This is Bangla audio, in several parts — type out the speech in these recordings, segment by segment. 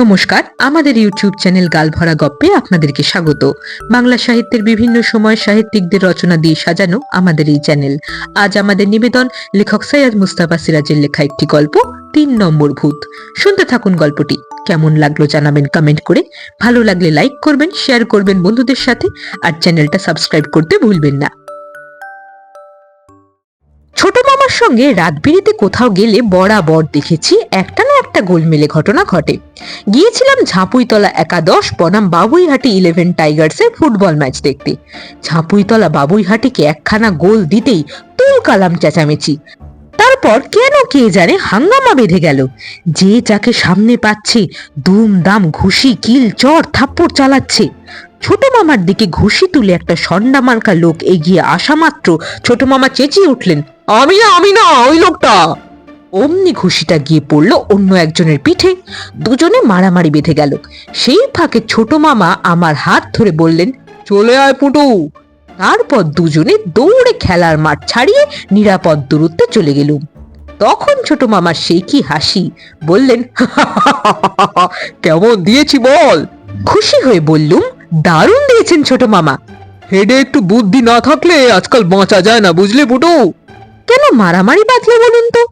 নমস্কার, আমাদের ইউটিউব চ্যানেল গালভরা গপ্পে আপনাদেরকে স্বাগত। বাংলা সাহিত্যের বিভিন্ন সময় সাহিত্যিকদের রচনা দিয়ে সাজানো আমাদের এই চ্যানেল। আজ আমাদের নিবেদন লেখক সৈয়দ মুস্তাফা সিরাজের লেখা একটি গল্প, তিন নম্বর ভূত। শুনতে থাকুন গল্পটি। কেমন লাগল জানাবেন কমেন্ট করে। ভালো লাগলে লাইক করবেন, শেয়ার করবেন বন্ধুদের সাথে, আর চ্যানেলটা সাবস্ক্রাইব করতে ভুলবেন না। ছোট মামার সঙ্গে রাত বিরেতে কোথাও গেলে বরাবর দেখেছি একটা একটা গোলমেলে ঘটনা ঘটে। গিয়েছিলাম ঝাঁপুইতলা একাদশ বনাম বাবুইহাটি ইলেভেন টাইগার্সের ফুটবল ম্যাচ দেখতে। ঝাঁপুইতলা বাবুইহাটিকে একখানা গোল দিতেই তুল কালাম চেঁচামেচি। তারপর কেন কে জানে হাঙ্গামা বেঁধে গেল। যে যাকে সামনে পাচ্ছে দুম দাম ঘুষি, কিল, চর, থাপ্পড় চালাচ্ছে। ছোট মামার দিকে ঘুষি তুলে একটা সন্ডা মার্কা লোক এগিয়ে আসা মাত্র ছোট মামা চেঁচিয়ে উঠলেন, আমি না আমি না, ওই লোকটা! অমনি ঘুষিটা গিয়ে পড়ল অন্য একজনের পিঠে। দুজনে মারামারি বেঁধে গেল। সেই ফাঁকে ছোট মামা আমার হাত ধরে বললেন চলে আয় পুটু। তারপর দুজনে দৌড়ে খেলার মাঠ ছাড়িয়ে নিরাপদ দূরত্বে চলে গেলুম। তখন ছোট মামার সেই কি হাসি বললেন কেমন দিয়েছি বল? খুশি হয়ে বললুম দারুণ দিয়েছেন ছোট মামা। হেডে একটু বুদ্ধি না থাকলে আজকাল বাঁচা যায় না বুঝলে পুটু? কেন মারামারি বাঁধলে বলুন তো?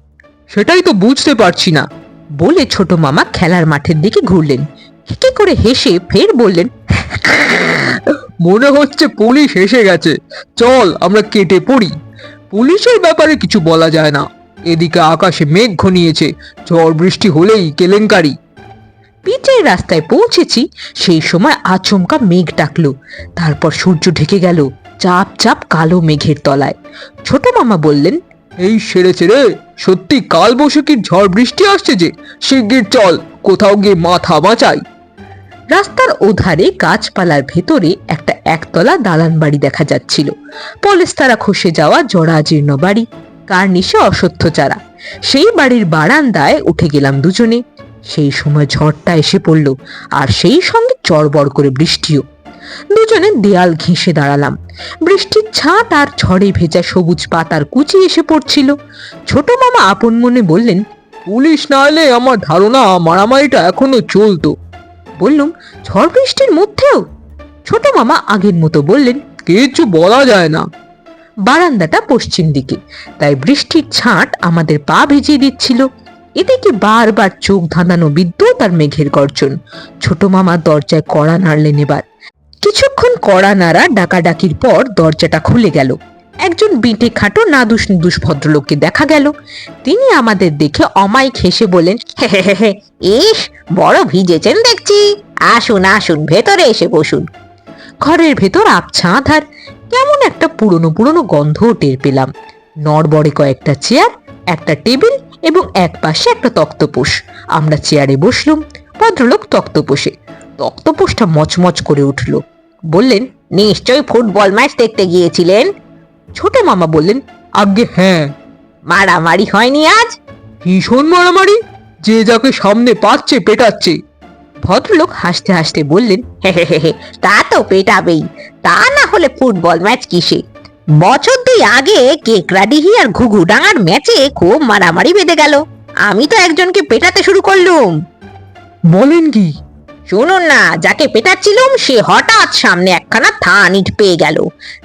সেটাই তো বুঝতে পারছি না। বলে ছোট মামা খেলার মাঠের দিকে ঘুরলেন। কি করে হেসে ফের বললেন, মনে হচ্ছে পুলিশ এসে গেছে। চল, আমরা কেটে পড়ি। পুলিশের ব্যাপারে কিছু বলা যায় না। এদিকে আকাশে মেঘ ঘনিয়েছে। ঝড় বৃষ্টি হলেই কেলেঙ্কারি। পিচের রাস্তায় পৌঁছেছি, সেই সময় আচমকা মেঘ ডাকলো। তারপর সূর্য ঢেকে গেল, চাপ চাপ কালো মেঘের তলায়। ছোট মামা বললেন এই সেরেছে রে। সত্যি কাল বৈশাখীর ঝড় বৃষ্টি আসছে যে? শিগগির চল, কোথাও গিয়ে মাথা বাঁচাই। রাস্তার ওধারে গাছপালার ভেতরে একটা একতলা দালান বাড়ি দেখা যাচ্ছিল। পলেস্তারা খসে যাওয়া জরাজীর্ণ বাড়ি কার্নিশে অসত্য চারা। সেই বাড়ির বারান্দায় উঠে গেলাম দুজনে। সেই সময় ঝড়টা এসে পড়ল, আর সেই সঙ্গে চড়বড় করে বৃষ্টিও। দুজনে দেয়াল ঘেঁষে দাঁড়ালাম। বৃষ্টির ছাট আর ঝড়ে ভেজা সবুজ পাতার কুচি এসে পড়ছিল। ছোট মামা আপন মনে বললেন পুলিশ না এলে আমার ধারণা মারামারিটা এখনও চলতো। বললুম ঝড় বৃষ্টির মধ্যেও? ছোট মামা আগের মতো বললেন কিছু বলা যায় না। বারান্দাটা পশ্চিম দিকে তাই বৃষ্টির ছাঁট আমাদের পা ভিজিয়ে দিচ্ছিল। এদিকে বারবার চোখ ধাঁধানো বিদ্যুৎ আর মেঘের গর্জন। ছোট মামা দরজায় কড়া নাড়লেন এবার। কিছুক্ষণ কড়া নাড়া ডাকাডাকির পর দরজাটা খুলে গেল। একজন বিটে খাটো নাদুস নুদুস ভদ্রলোককে দেখা গেল। তিনি আমাদের দেখে অমায়িক হেসে বলেন ইস, বড় ভিজেছেন দেখছি। আসুন আসুন, ভেতরে এসে বসুন। ঘরের ভেতর আবছা আধার, কেমন একটা পুরনো পুরনো গন্ধও টের পেলাম। নড়বড়ে কয়েকটা চেয়ার, একটা টেবিল এবং এক পাশে একটা তক্তপোষ। আমরা চেয়ারে বসলুম, ভদ্রলোক তক্তপোষে। তক্তপোষটা মচমচ করে উঠল। বললেন নিশ্চয়ই ফুটবল ম্যাচ দেখতে গিয়েছিলেন? ছোট মামা বললেন আগে হ্যাঁ। মারামারি হয়নি আজ? ভীষণ মারামারি যে যাকে সামনে পাচ্ছে পেটাচ্ছে। ভদ্রলোক হাসতে হাসতে বললেন তা তো পেটাবেই। তা না হলে ফুটবল ম্যাচ কিসে? বছর দুই আগে কেকরাডিহি আর ঘুঘু ডাঙার ম্যাচে খুব মারামারি বেঁধে গেল। আমি তো একজনকে পেটাতে শুরু করলুম। বলেন কি? শুনুন না যাকে পেটাচ্ছিলুম সে হঠাৎ সামনে একখানা থান ইট পেয়ে গেল।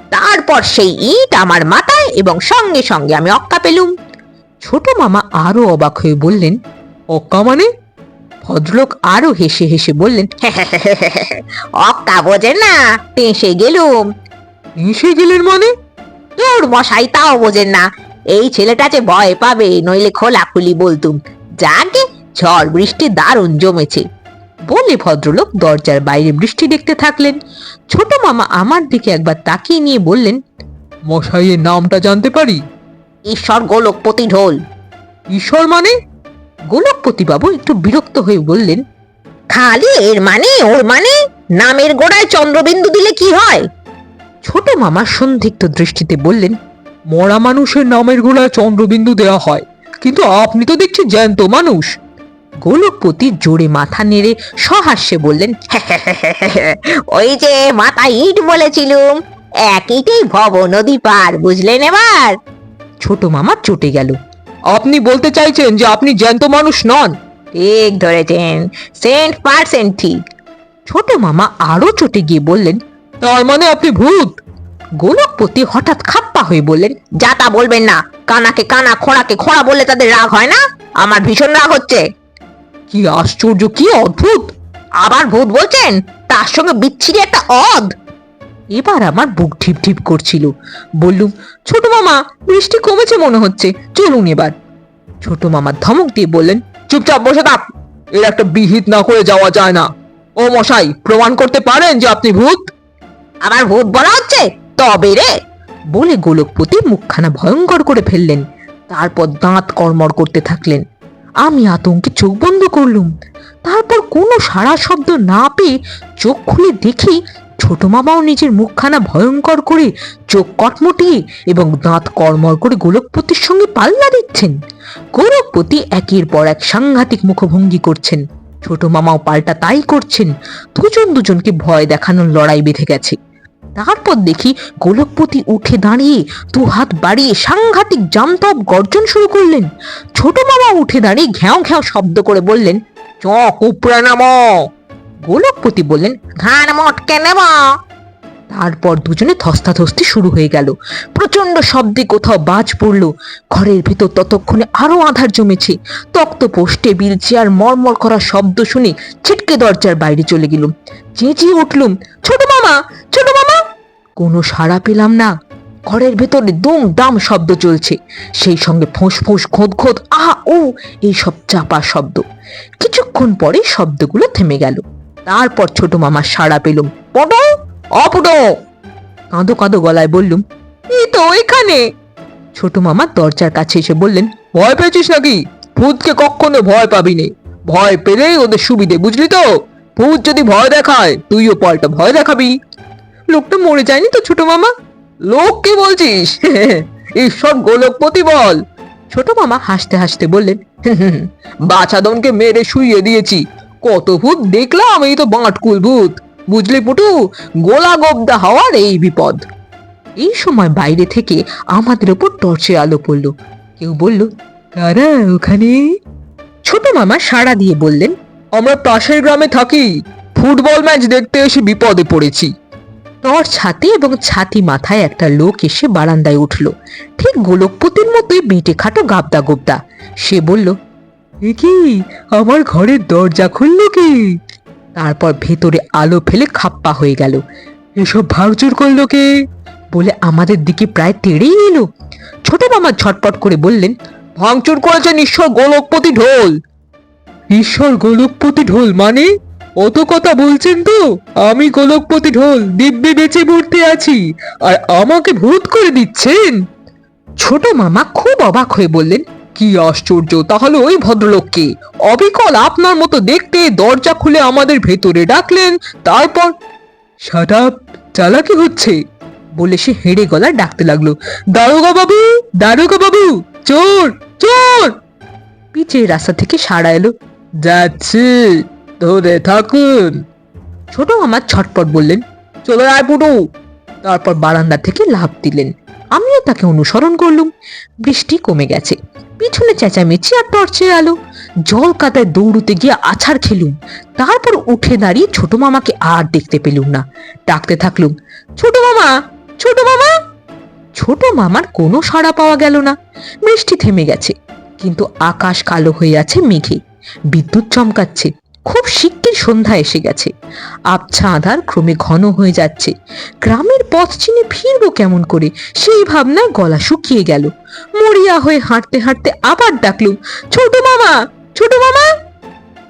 তারপর সেই ইট আমার মাথায় এবং সঙ্গে সঙ্গে আমি অক্কা পেলুম। ছোট মামা আরও অবাক হয়ে বললেন অক্কা মানে? ভদ্রলোক আরও হেসে হেসে বললেন অক্কা বোঝে না টেসে গেলুম। এসে গেলেন মানে? তোর মশাই তাও বোঝেন না। এই ছেলেটা যে ভয় পাবে নইলে খোলাখুলি বলতুম। যাকে ঝড় বৃষ্টি দারুণ জমেছে। বলে ভদ্রলোক দরজার বাইরে বৃষ্টি দেখতে থাকলেন। ছোট মামা আমার দিকে একবার তাকিয়ে নিয়ে বললেন মশাইয়ের নামটা জানতে পারি? ঈশ্বর গোলকপতি ঢোল। ঈশ্বর মানে? গোলকপতি বাবু একটু বিরক্ত হয়ে বললেন খালি এর মানে ওর মানে? নামের গোড়ায় চন্দ্রবিন্দু দিলে কি হয়? ছোট মামা সন্দিগ্ধ দৃষ্টিতে বললেন মরা মানুষের নামের গোড়ায় চন্দ্রবিন্দু দেওয়া হয় কিন্তু আপনি তো দেখছি জ্যান্ত মানুষ। গোলকপতি জোরে মাথা নেড়ে সহাস্যে বললেন ওই যে মাথা ইট বলেছিলুম এক ইটেই ভব নদী পার, বুঝলেন এবার? ছোট মামা চটে গেল, আপনি বলতে চাইছেন যে আপনি জ্যান্ত মানুষ নন? ঠিক ধরেছেন, সেন্ট পার্সেন্ট ঠিক ছোট মামা আরও চটে গিয়ে বললেন, তার মানে আপনি ভূত? গোলকপতি হঠাৎ খাপ্পা হয়ে বললেন, যা তা বলবেন না, কানাকে কানা, খোড়াকে খোড়া বললে তাদের রাগ হয় না? আমার ভীষণ রাগ হচ্ছে। কি আশ্চর্য, কি অদ্ভুত! আবার ভূত বলছেন, তার সঙ্গে বিচ্ছিরি একটা অদ এবার আমার বুক ঢিপ ঢিপ করছিল। বললুম, ছোট মামা, বৃষ্টি কমেছে মনে হচ্ছে, চলুন এবার। ছোট মামা ধমক দিয়ে বললেন, চুপচাপ বসে থাক এর একটা বিহিত না করে যাওয়া যায় না। ও মশাই, প্রমাণ করতে পারেন যে আপনি ভূত? আবার ভূত বলা হচ্ছে? তবে রে! বলে গোলকপতি মুখখানা ভয়ঙ্কর করে ফেললেন। তারপর দাঁত কড়মড় করতে থাকলেন। আমি আতঙ্কে চোখ বন্ধ করলুম। তারপর কোনো সারা শব্দ না পেয়ে চোখ খুলে দেখি ছোট মামাও নিজের মুখখানা ভয়ঙ্কর করে চোখ কটমটিয়ে এবং দাঁত কড়মড় করে গোলকপতির সঙ্গে পাল্লা দিচ্ছেন। গোলকপতি একের পর এক সাংঘাতিক মুখভঙ্গি করছেন। ছোট মামাও পাল্টা তাই করছেন। দুজন দুজনকে ভয় দেখানোর লড়াই বেঁধে গেছে। তারপর দেখি গোলকপতি উঠে দাঁড়িয়ে দু হাত বাড়িয়ে সাংঘাতিক জামতপ গর্জন শুরু করলেন। ছোট মামা উঠে দাঁড়িয়ে ঘ্যাও ঘ্যাও শব্দ করে বললেন, চ, কুপড়ে নাম। গোলকপতি বললেন ঘাড় মটকে নেব। তারপর দুজনে ধস্তাধস্তি শুরু হয়ে গেল। প্রচণ্ড শব্দে কোথাও বাজ পড়ল। ঘরের ভিতর ততক্ষণে আরও আধার জমেছে। তক্ত পোস্ট টেবিল চেয়ার মরমর করা শব্দ শুনে ছিটকে দরজার বাইরে চলে গেলুম। চেঁচিয়ে উঠলুম, ছোট মামা ছোট মামা কোনো সাড়া পেলাম না। ঘরের ভেতরে দুম দাম শব্দ চলছে। সেই সঙ্গে ফোঁস ফোঁস খোঁত খোঁত আহা ও এইসব চাপা শব্দ। কিছুক্ষণ পরে শব্দগুলো থেমে গেল। তারপর ছোট মামা সাড়া পেলুম। পটো অপটো কাঁদো কাঁদো গলায় বললুম এই তো ওইখানে। ছোট মামা দরজার কাছে এসে বললেন, ভয় পেয়েছিস নাকি? ভূতকে কখনো ভয় পাবি নে। ভয় পেলেই ওদের সুবিধে, বুঝলি তো? ভূত যদি ভয় দেখায়, তুইও পাল্টা ভয় দেখাবি। লোকটা মরে যায়নি তো ছোট মামা? লোক কি বলছিস? ঈশ্বর গোলকপতি বল। ছোট মামা হাসতে হাসতে বললেন বাছাদনকে মেরে শুইয়ে দিয়েছি। কত ভূত দেখলাম, এই তো বাঁটকুল ভূত। বুঝলি পুটু গোলা গোবদা হওয়ার এই বিপদ। এই সময় বাইরে থেকে আমাদের ওপর টর্চের আলো পড়ল। কেউ বলল কারা ওখানে? ছোট মামা সাড়া দিয়ে বললেন, আমরা পাশের গ্রামে থাকি। ফুটবল ম্যাচ দেখতে এসে বিপদে পড়েছি। টর্চ ছাতি এবং ছাতি মাথায় একটা লোক এসে বারান্দায় উঠল। ঠিক গোলকপতির মতোই বেটে খাটো গাবদা গোবদা। সে বলল, এ কি? আমার ঘরের দরজা খুললো কি? তারপর ভেতরে আলো ফেলে খাপ্পা হয়ে গেল। এসব ভাঙচুর করল কে? বলে আমাদের দিকে প্রায় তেড়েই এলো। ছোট মামা ঝটপট করে বললেন, ভাঙচুর করেছেন ঈশ্বর গোলকপতি ঢোল। ঈশ্বর গোলকপতি ঢোল মানে? অত কথা বলছেন তো? আমি গোলকপতি ঢোল দিব্যে বেঁচে পড়তে আছি আর আমাকে ভূত করে দিচ্ছেন? ছোট মামা খুব অবাক হয়ে বললেন কি আশ্চর্য তাহলে ওই ভদ্রলোককে। অবিকল আপনার মতো দেখতে দরজা খুলে আমাদের ভেতরে ডাকলেন তারপর সাটাপ চালাকি হচ্ছে বলে সে হেড়ে গলায় ডাকতে লাগল। দারোগা বাবু দারোগা বাবু চোর চোর! পিচের রাস্তা থেকে সাড়া এলো। যাচ্ছে। ধরে থাকুন। ছোট মামা ছটপট বললেন, চলে আয় পুটু তারপর বারান্দা থেকে লাফ দিলেন। আমিও তাকে অনুসরণ করলুম। বৃষ্টি কমে গেছে। পিছনে চেঁচামেচি আর টর্চের আলো। জল কাদায় দৌড়তে গিয়ে আছাড় খেলুম। তারপর উঠে দাঁড়িয়ে ছোট মামাকে আর দেখতে পেলুম না। ডাকতে থাকলুম, ছোট মামা ছোট মামা! ছোট মামার কোনো সাড়া পাওয়া গেল না। বৃষ্টি থেমে গেছে, কিন্তু আকাশ কালো হয়ে আছে মেঘে। বিদ্যুৎ চমকাচ্ছে। খুব শিগগির সন্ধ্যা এসে গেছে। আবছা আধার ক্রমে ঘন হয়ে যাচ্ছে। গ্রামের পথ চিনে ফিরবো কেমন করে? সেই ভাবনায় গলা শুকিয়ে গেল। মরিয়া হয়ে হাঁটতে হাঁটতে আবার ডাকলুম ছোট মামা ছোট মামা!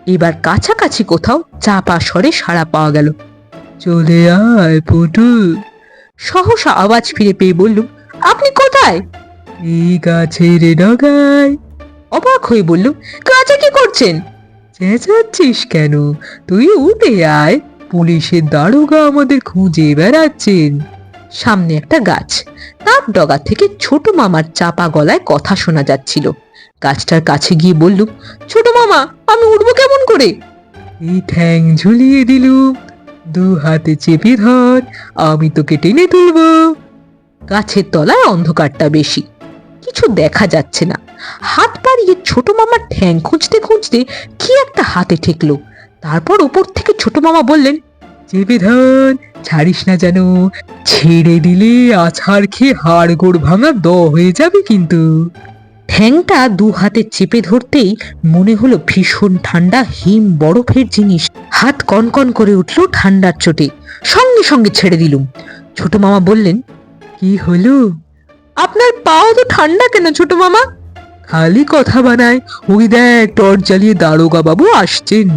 এবার কাছাকাছি কোথাও চাপা স্বরে সাড়া পাওয়া গেল। চলে আয় পুটু সহসা আওয়াজ ফিরে পেয়ে বললুম আপনি কোথায়? এই গাছের ডগায়। অবাক হয়ে বললুম কাছে কি করছেন? চেঁচাচ্ছিস কেন? তুই উঠে আয়। পুলিশের দারোগা আমাদের খুঁজে বেড়াচ্ছেন। সামনে একটা গাছ। তার ডগা থেকে ছোট মামার চাপা গলায় কথা শোনা যাচ্ছিল। গাছটার কাছে গিয়ে বললুম ছোট মামা, আমি উঠবো কেমন করে? এই ঠ্যাং ঝুলিয়ে দিলুম দু হাতে চেপে ধর, আমি তোকে টেনে তুলবো। গাছের তলায় অন্ধকারটা বেশি। কিছু দেখা যাচ্ছে না। হাত বাড়িয়ে ছোট মামার ঠ্যাং খুঁজতে খুঁজতে কি একটা হাতে ঠেকলো। তারপর উপর থেকে ছোট মামা বললেন, চেপে ধর, ছাড়িস না যেন। ছেড়ে দিলে আছাড় খেয়ে হাড় গোড় ভাঙা দ হয়ে যাবে কিন্তু। ঠ্যাংটা দু হাতে চেপে ধরতেই মনে হলো ভীষণ ঠান্ডা, হিম বরফের জিনিস। হাত কনকন করে উঠল ঠান্ডার চোটে। সঙ্গে সঙ্গে ছেড়ে দিলুম। ছোট মামা বললেন, কি হলো? আপনার পাও তো ঠান্ডা কেন ছোট মামা? খালি কথা বানায়। ওই দেখ টর্চ জ্বালিয়ে দারোগা বাবু আসছেন।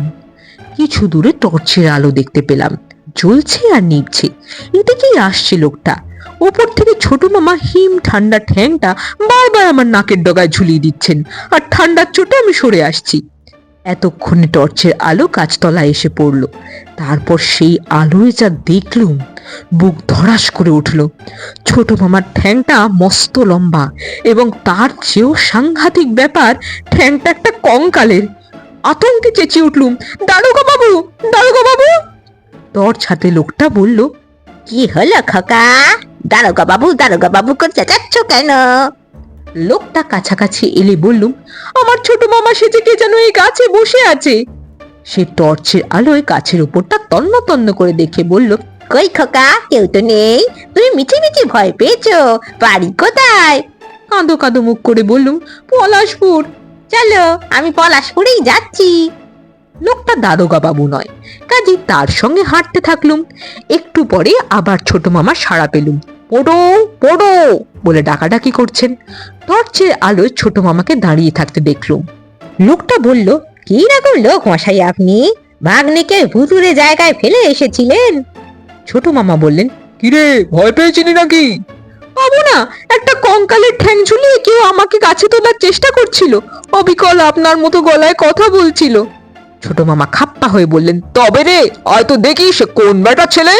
কিছু দূরে টর্চের আলো দেখতে পেলাম। জ্বলছে আর নিভছে। এদিকেই আসছে লোকটা। ওপর থেকে ছোট মামা হিম ঠান্ডা ঠ্যাংটা বারবার আমার নাকের ডগায় ঝুলিয়ে দিচ্ছেন। আর ঠান্ডার চোটে আমি সরে আসছি। এতক্ষণে টর্চের আলো গাছতলায় এসে পড়ল। তারপর সেই আলোয় যা দেখলুম, বুক ধরাস করে উঠল। ছোট মামার ঠ্যাংটা মস্ত লম্বা এবং তার চেয়েও সাংঘাতিক ব্যাপার, ঠ্যাংটা একটা কঙ্কালের। আতঙ্কে চেঁচিয়ে উঠলুম, দারোগা বাবু দারোগা বাবু! টর্চ হাতে লোকটা বলল, কি হলো খোকা? দারোগা বাবু দারোগা বাবু করে চেঁচাচ্ছ কেন? লোকটা কাছাকাছি এলে বললুম, আমার ছোট মামা সেজে কে যেন এই গাছে বসে আছে? সে টর্চের আলোয় গাছের উপরটা তন্ন তন্ন করে দেখে বলল, কই খোকা, কেউ তো নেই। তুমি মিছি মিছি ভয় পেয়েছ। বাড়ি কোথায়? কাঁদো কাঁদো মুখ করে বললুম, পলাশপুর। চলো, আমি পলাশপুরেই যাচ্ছি। লোকটা দারোগা বাবু নয় কাজে তার সঙ্গে হাঁটতে থাকলুম। একটু পরে আবার ছোট মামা সাড়া পেলুম। পোড়ো পোড়ো, বলে ডাকাডাকি করছেন। টর্চের আলোয় ছোট মামাকে দাঁড়িয়ে থাকতে দেখলুম। লোকটা বলল, কি রকম লোক মশাই আপনি? ভাগ্নিকে ভুতুরে জায়গায় ফেলে এসেছিলেন? ছোট মামা বললেন, কিরে, ভয় পেয়েছিলি নাকি? পাবো না, একটা কঙ্কালের ঠ্যাং ঝুলিয়ে কেউ আমাকে কাছে তোলার চেষ্টা করছিল। অবিকল আপনার মতো গলায় কথা বলছিল। ছোট মামা খাপ্পা হয়ে বললেন, তবে রে, হয়তো দেখিস কোন বেটা ছেলে?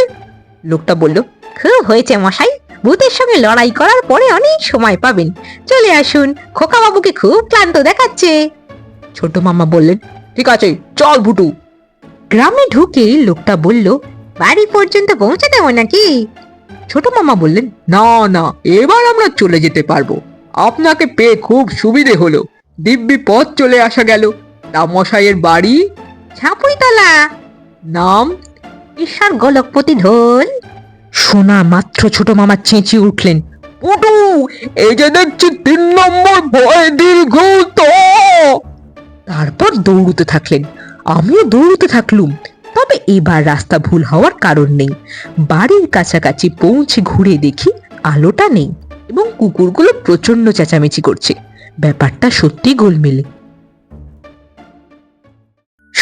লোকটা বলল, খুব হয়েছে মশাই ভূতের সঙ্গে লড়াই করার পরে অনেক সময় পাবেন। চলে আসুন খোকা বাবুকে খুব ক্লান্ত দেখাচ্ছে। ছোট মামা বললেন, ঠিক আছে, চল ভুটু। গ্রামে ঢুকে লোকটা বলল, বাড়ি পর্যন্ত পৌঁছে দেবো নাকি? ছোট মামা বললেন, না না, এবার আমরা চলে যেতে পারব। আপনাকে পেয়ে খুব সুবিধে হলো। দিব্যি পথ চলে আসা গেল। তা মশাইয়ের বাড়ি? ছাপুইতলা নাম? ঈশ্বর গোলকপতি ঢোল। শোনা মাত্র ছোট মামা চেঁচিয়ে উঠলেন। পুটু, এই যে দেখছি তিন নম্বর ভয় দীর্ঘ তারপর দৌড়তে থাকলেন। আমিও দৌড়তে থাকলুম। তবে এবার রাস্তা ভুল হওয়ার কারণ নেই। বাড়ির কাছাকাছি পৌঁছে ঘুরে দেখি আলোটা নেই এবং কুকুরগুলো প্রচণ্ড চেঁচামেচি করছে। ব্যাপারটা সত্যি গোলমেলে।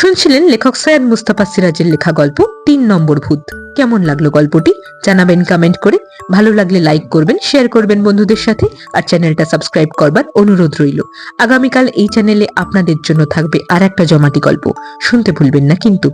শুনছিলেন লেখক সৈয়দ মুস্তাফা সিরাজের লেখা গল্প তিন নম্বর ভূত। কেমন লাগল গল্পটি? জানাবেন কমেন্ট করে। ভালো লাগলে লাইক করবেন শেয়ার করবেন বন্ধুদের সাথে, আর চ্যানেলটা সাবস্ক্রাইব করবার অনুরোধ রইল। আগামীকাল এই চ্যানেলে আপনাদের জন্য থাকবে আর একটা জমাটি গল্প। শুনতে ভুলবেন না কিন্তু।